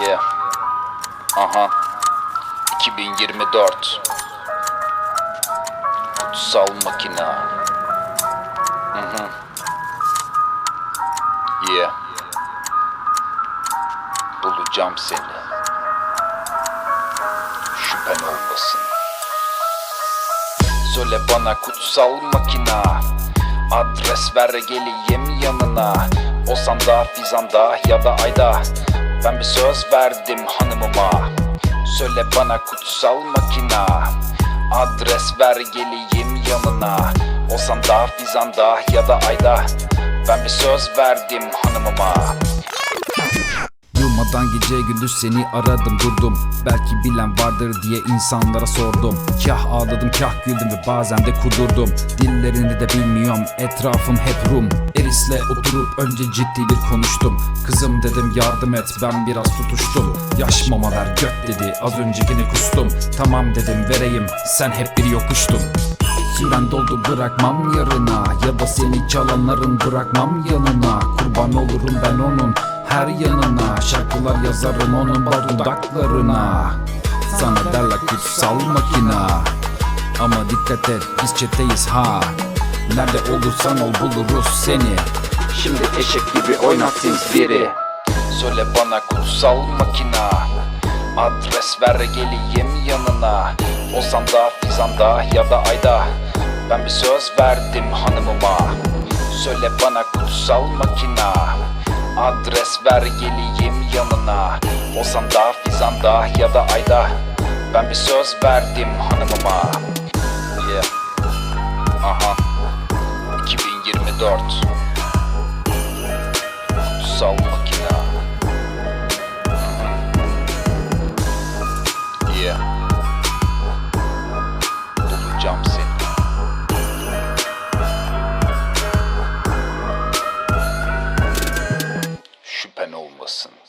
Yeah. Aha. 2024. Kutsal makina. Hı hı. Yeah. Bulacağım seni. Şüphen olmasın. Söyle bana kutsal makina Adres ver geleyim yanına Olsam fizanda ya da ayda Ben bir söz verdim hanımıma. Söyle bana kutsal makina. Adres ver geleyim yanına. Olsam fizanda ya da ayda. Ben bir söz verdim hanımıma Yılmadan gece gündüz seni aradım durdum. Belki bilen vardır diye insanlara sordum. Kah ağladım kah güldüm ve bazen de kudurdum. Dillerini de bilmiyorum etrafım hep Rum. Eris'le oturup önce ciddi bir konuştum. Kızım dedim yardım et ben biraz tutuştum. Yaş mamalar göt dedi az öncekini kustum. Tamam dedim vereyim sen hep bir yokuştun. Süren doldu bırakmam yarına. Ya da seni çalanların bırakmam yanına. Kurban olurum ben onun her yanına Şarkılar yazarım onun bal dudaklarına. Sana derler kutsal makina Ama dikkat et biz çeteyiz ha. Nerede olursan ol buluruz seni. Şimdi eşek gibi oynatayım biri Söyle bana kutsal makina. Adres ver geleyim yanına. Olsam da fizanda ya da ayda. Ben bir söz verdim hanımıma. Söyle bana kutsal makina Adres ver geleyim yanına. Olsam da fizanda ya da ayda. Ben bir söz verdim hanımıma. Yeah. Aha. 2024 Kutsal olsun.